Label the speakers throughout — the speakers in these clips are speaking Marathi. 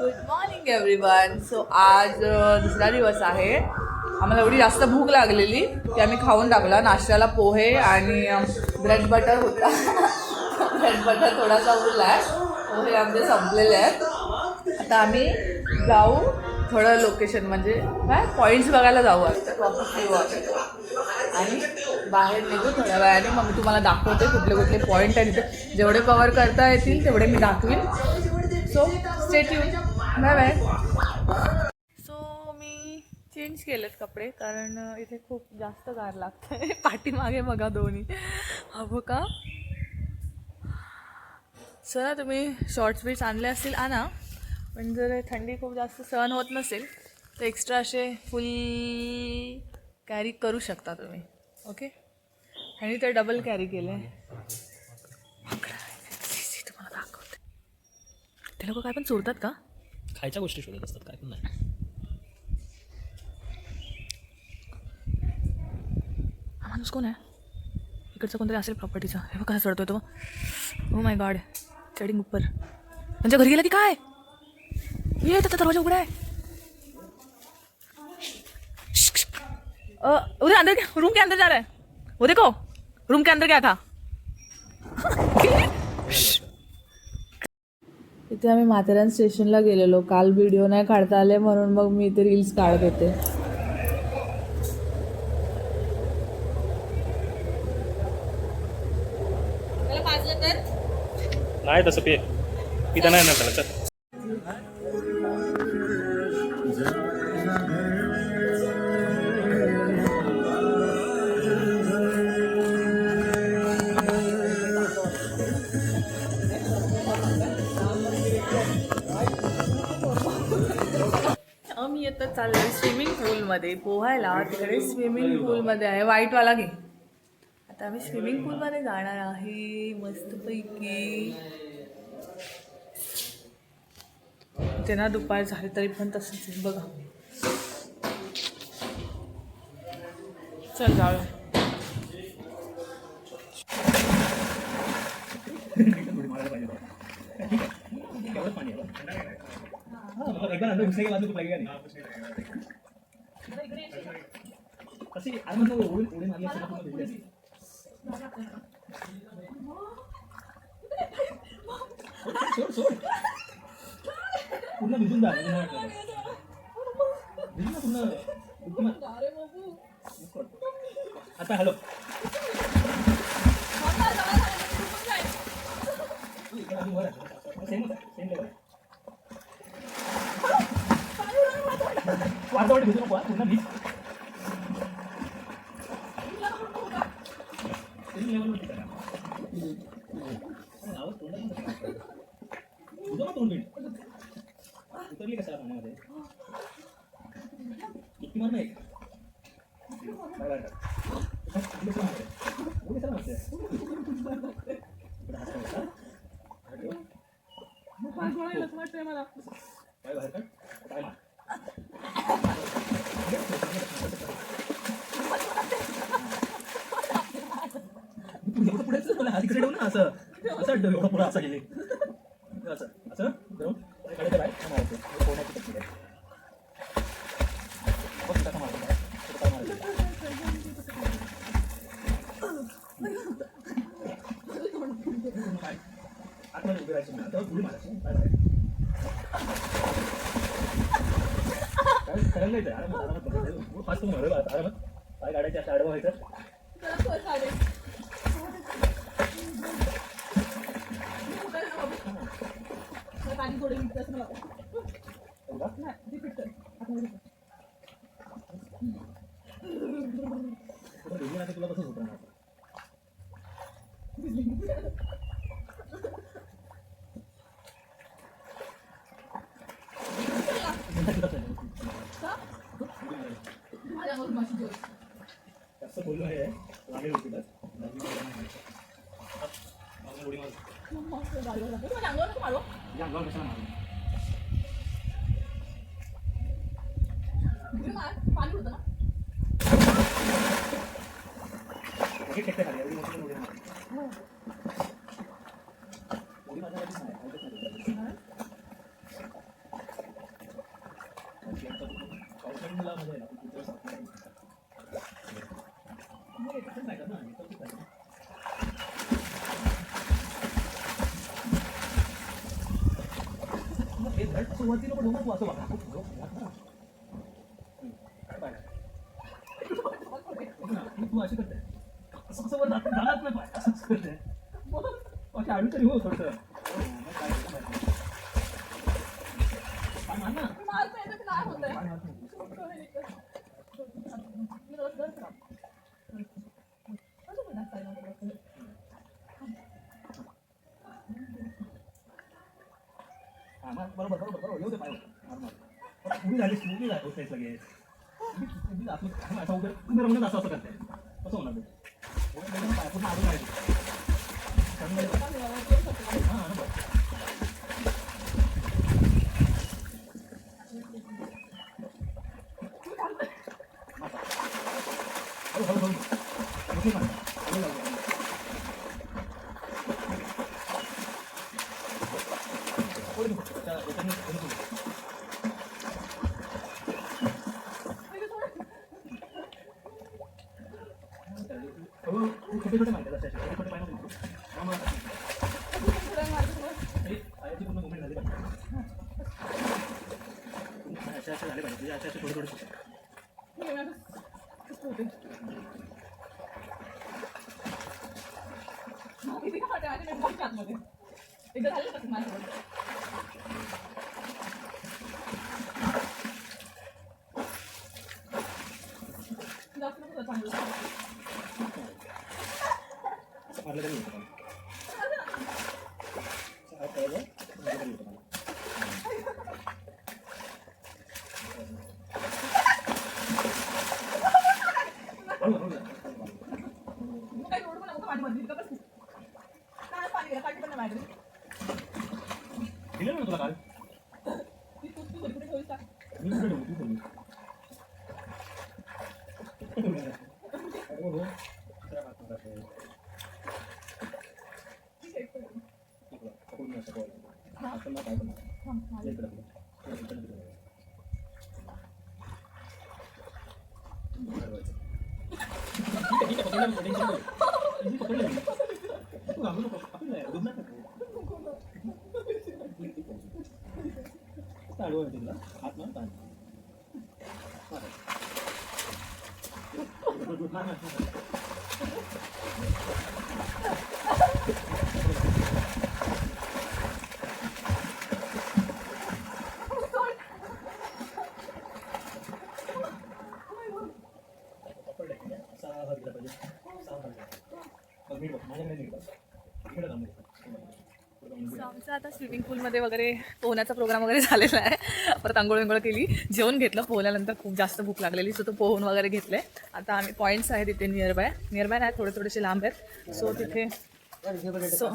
Speaker 1: गुड मॉर्निंग एव्हरीवन सो आज दुसरा दिवस आहे. आम्हाला एवढी जास्त भूक लागलेली की आम्ही खाऊन टाकला. नाश्त्याला पोहे आणि ब्रेड बटर होता. ब्रेड बटर थोडासा उरला आहे पोहे आमचे संपलेले आहेत. आता आम्ही जाऊ थोडं लोकेशन म्हणजे काय? पॉईंट्स बघायला जाऊ आणि बाहेर निघू थोड्या वेळाने. मग मी तुम्हाला दाखवते कुठले कुठले पॉईंट आहेत. जेवढे कवर करता येतील तेवढे मी दाखवीन. So state you bye bye so मी चेंज केलेत कपडे कारण इथे खूप जास्त गार लागते पाठीमागे बघा दोन्ही. हवं का चला तुम्ही शॉर्ट्स बीट्स आणले असतील आणा. पण जर थंडी खूप जास्त सहन होत नसेल तर एक्स्ट्रा असे फुल कॅरी करू शकता तुम्ही. ओके आणि ते डबल कॅरी केलं तुम्हाला दाखवते. ते लोक काय पण चोरतात का?
Speaker 2: खायच्या गोष्टी शोधत असतात काय पण नाही.
Speaker 1: हा माणूस कोण आहे? इकडचा कोणतरी असेल प्रॉपर्टीचा हे बघ कसा चढतोय तो. हो माय गॉड चढिंग उपर त्यांच्या घरी गेला की काय? ये त्याचा दरवाजा उघडा आहे. अ, उधर अंदर क्या रूम के अंदर जा रहा है. वो देखो रूम के अंदर क्या था. इथे आम्ही माथेरान स्टेशनला गेलेलो. काल व्हिडिओ नाही काढता आले म्हणून मग मी इथे रील्स काढत होते.
Speaker 2: नाही तसं पे पिता नाही ना त्याला
Speaker 1: पूलमध्ये पोहायला तिकडे स्विमिंग पूलमध्ये आहे. वाईटवाला घे. आता आम्ही स्विमिंग पूलमध्ये जाणार आहे. मस्तपैकी. ते ना दुपार झाले तरी पण तसंच आहे. बघा. चल जाऊया.
Speaker 2: पूर्ण भिजून जा पूर्ण आता हॅलो वाटत भिजू नको हा, पूर्ण भिज Same तुझं ना तोंड नीट. उतरली कशाला पाण्यामध्ये किती मार नाही हात. हात ठेव. पाय बाहेर. एवढं पुढे चल, मला हात असं असं एवढं पुढं असं गेले असं असं धरून पाय बाहेर, मारायचं. पोहण्याची आहे. आतमध्ये उभी राहायची आता उडी मारायची. काय करायला नाही आरामात, आरामात बघायचं. खूप आरामात. पाय काढायचे असं व्हायचं तुला भिजली नाही तर तुला कसं झोपणार जास्त बोललो आहे लागेल होती बस सुरुवातीला पण नको असं बघा. हम्म. काय ना, तू अशी करते असं कसं वर जात- जाणार नाही पाय असं असं करते अशी आडवी तरी हो थोडंसं हो, मग काय काय माहिती. पाय मार ना. पाय मार ना. हा, मार. बरोबर बरोबर बरोबर. येऊ दे पाहिजे बरं, उभी झाली होतेस लगेच असं असं असं करते कसं होणार ते उभं राहून पाय पूर्ण आडून राहायचं. चांगलं आहे. हा, हा, बरं. हळू हळू हळू मोठी मार. हळू लागू. पुढे नको. त्या- याच्याने पुढे नको. हळू छोटे छोटे मारते असे छोटे छोटे पाय नको मारू. हा, मग. हे पायाची पूर्ण movement झाली पाहिजे. हा, असे असे झाले पाहिजे म्हणजे असे असे थोडे थोडे
Speaker 1: एकदा झालं का माझ्यासोबत जास्त नको चांगलं
Speaker 2: असं Hasta luego,
Speaker 1: ¿verdad? आमचा आता स्विमिंग पूलमध्ये वगैरे पोहण्याचा प्रोग्राम वगैरे झालेला आहे. परत आंघोळ विंघोळ केली जेवण घेतलं पोहल्यानंतर खूप जास्त भूक लागलेली सो तो पोहून वगैरे घेतले आता आम्ही पॉईंट्स आहेत तिथे नियर बाय नियर बाय नाही थोडे थोडेसे लांब आहेत. सो तिथे सो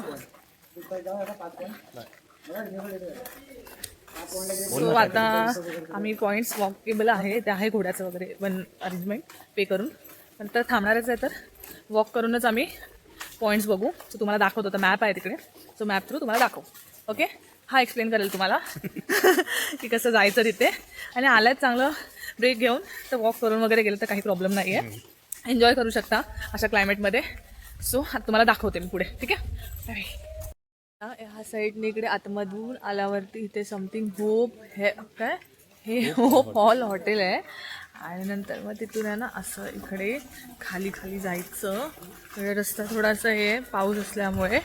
Speaker 1: सो आता आम्ही पॉईंट्स वॉकेबल आहे. ते आहे घोड्याचं वगैरे वन अरेंजमेंट पे करून. नंतर थांबणारच आहे तर वॉक करूनच आम्ही पॉईंट्स बघू. सो तुम्हाला दाखवतो तर मॅप आहे तिकडे. सो मॅप थ्रू तुम्हाला दाखवू. ओके हा एक्सप्लेन करेल तुम्हाला. की कसं जायचं तिथे. आणि आल्यात चांगलं ब्रेक घेऊन. तर वॉक करून वगैरे गेलं तर काही प्रॉब्लेम नाही आहे एन्जॉय करू शकता अशा क्लायमेटमध्ये सो तुम्हाला दाखवते मी पुढे. ठीक आहे? ह्या साईडने इकडे आतमधून आल्यावरती इथे समथिंग होप हे काय? हे होप हॉल हॉटेल आहे. आणि नंतर मग तिथून आहे ना असं इकडे खाली खाली जायचं. रस्ता थोडासा हे पाऊस असल्यामुळे.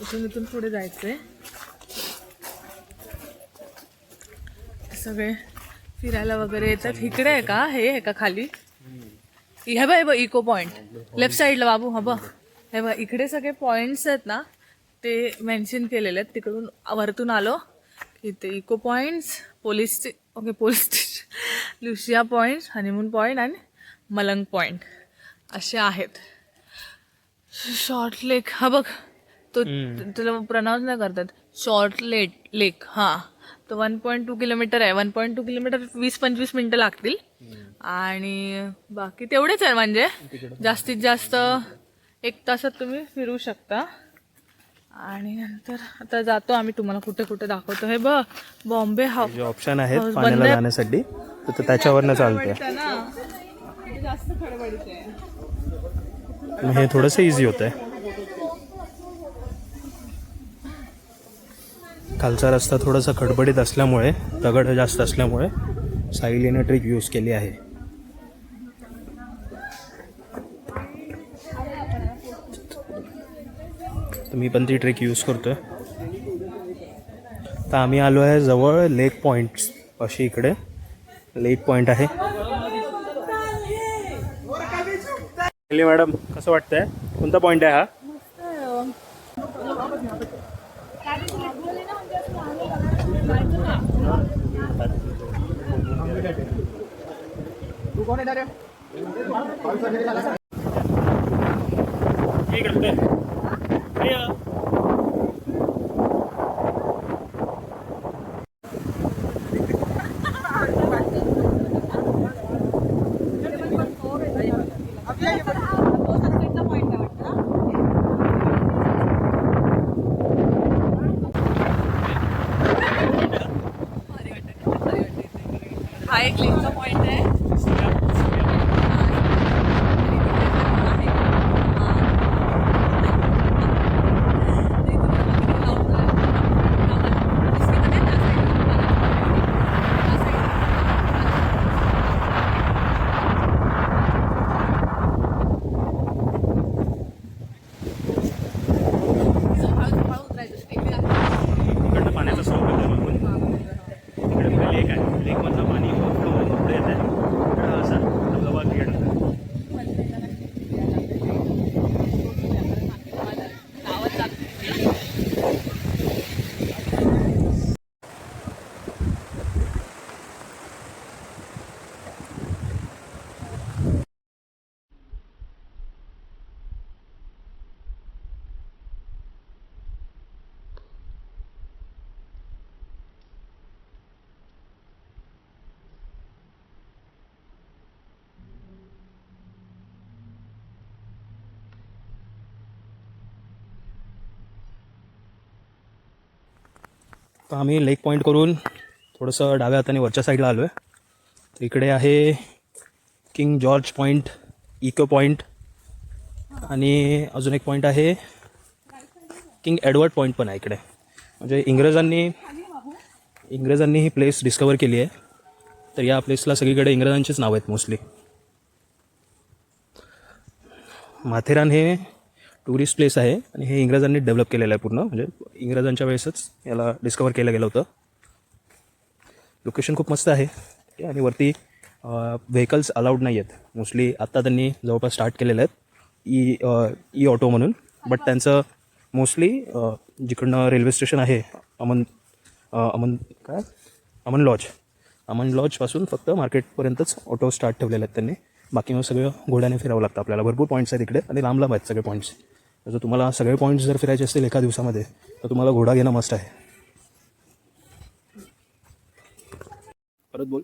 Speaker 1: इथून इथून पुढे जायचं आहे सगळे फिरायला वगैरे येतात. इकडे आहे का? हे आहे का खाली? हे बघ हे बघ इको पॉईंट लेफ्ट साईडला बाबू हा बघ. हे बघ इकडे सगळे पॉईंट्स आहेत ना ते मेन्शन केलेले आहेत. तिकडून वरतून आलो. की ते echo points police okay police station Louisa point honeymoon point आणि मलंग पॉईंट असे आहेत. शॉर्ट लेक हा बघ. तो तुला प्रनाऊन्स नाही करतात शॉर्ट लेट लेक हां. तो वन पॉईंट टू किलोमीटर आहे. वन पॉईंट टू किलोमीटर वीस पंचवीस मिनटं लागतील. आणि बाकी तेवढेच आहे म्हणजे. जास्तीत जास्त एक तासात तुम्ही फिरू शकता. आणि नंतर आता जातो आम्ही तुम्हाला कुठे कुठे दाखवतो. हे बघ बॉम्बे हाऊस
Speaker 3: जे ऑप्शन आहेत
Speaker 1: बंद
Speaker 3: पाण्याला
Speaker 1: आहे.
Speaker 3: जाण्यासाठी
Speaker 2: तर त्याच्यावरनं चालते
Speaker 1: खडबडीत आहे ना. जास्त खडबडीत आहे.
Speaker 2: मग हे थोडंसं इझी होतं आहे खालचा रस्ता थोडासा खडबडीत असल्यामुळे दगड जास्त असल्यामुळे सायलीने ट्रिक यूज केली आहे. तर मी पण ती ट्रिक यूज करतोय. तर आम्ही आलो आहे जवळ लेक पॉईंट अशी इकडे. लेक पॉईंट आहे. मॅडम कसं वाटतंय? कोणता पॉईंट आहे हा? मी करतोय हे, अ,
Speaker 1: हा एक लिंकचा पॉइंट आहे
Speaker 2: इकडनं पाण्याचा स्रोत आहे मागून इकडे पुढे लेक आहे लेकमधलं पाणी overflow होऊन पुढे येत आहे इकडं असा धबधबा क्रिएट होतो तर आम्ही लेक पॉईंट करून थोडंसं डाव्या हाताने वरच्या साईडला आलो आहे तर इकडे आहे King George point echo point आणि अजून एक पॉईंट आहे किंग एडवर्ड पॉईंट पण आहे इकडे. म्हणजे इंग्रजांनी इंग्रजांनी ही प्लेस डिस्कवर केली आहे. तर या प्लेसला सगळीकडे इंग्रजांचीच नावं आहेत मोस्टली माथेरान हे टुरिस्ट प्लेस आहे आणि हे इंग्रजांनी डेव्हलप केलेलं आहे पूर्ण. म्हणजे इंग्रजांच्या वेळेसच याला डिस्कवर केलं गेलं होतं. लोकेशन खूप मस्त आहे. ठीक आणि वरती व्हेकल्स अलाउड नाही आहेत. मोस्टली आत्ता त्यांनी जवळपास स्टार्ट केलेले आहेत. ई ई ऑटो म्हणून. बट त्यांचं मोस्टली जिकडनं रेल्वे स्टेशन आहे अमन अमन काय? अमन लॉज अमन लॉजपासून फक्त मार्केटपर्यंतच ऑटो स्टार्ट ठेवलेले आहेत त्यांनी. बाकी मग सगळं घोड्याने फिरावं लागतं आपल्याला. भरपूर पॉईंट्स आहेत इकडे. आणि लांब लांब आहेत सगळे पॉईंट्स जर तुम्हाला सगळे पॉईंट्स जर फिरायचे असतील एका दिवसामध्ये तर तुम्हाला घोडा घेणं मस्त आहे. परत बोल.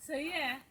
Speaker 1: सही आहे.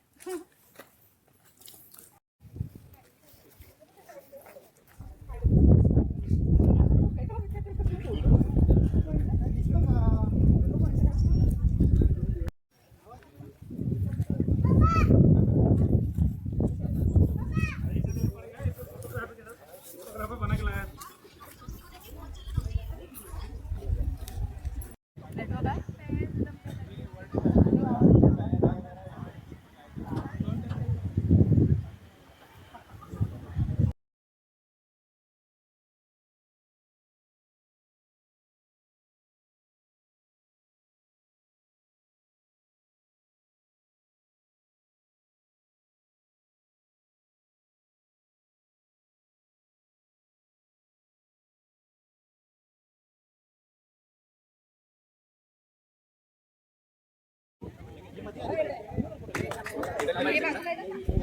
Speaker 1: 可以了可以了可以了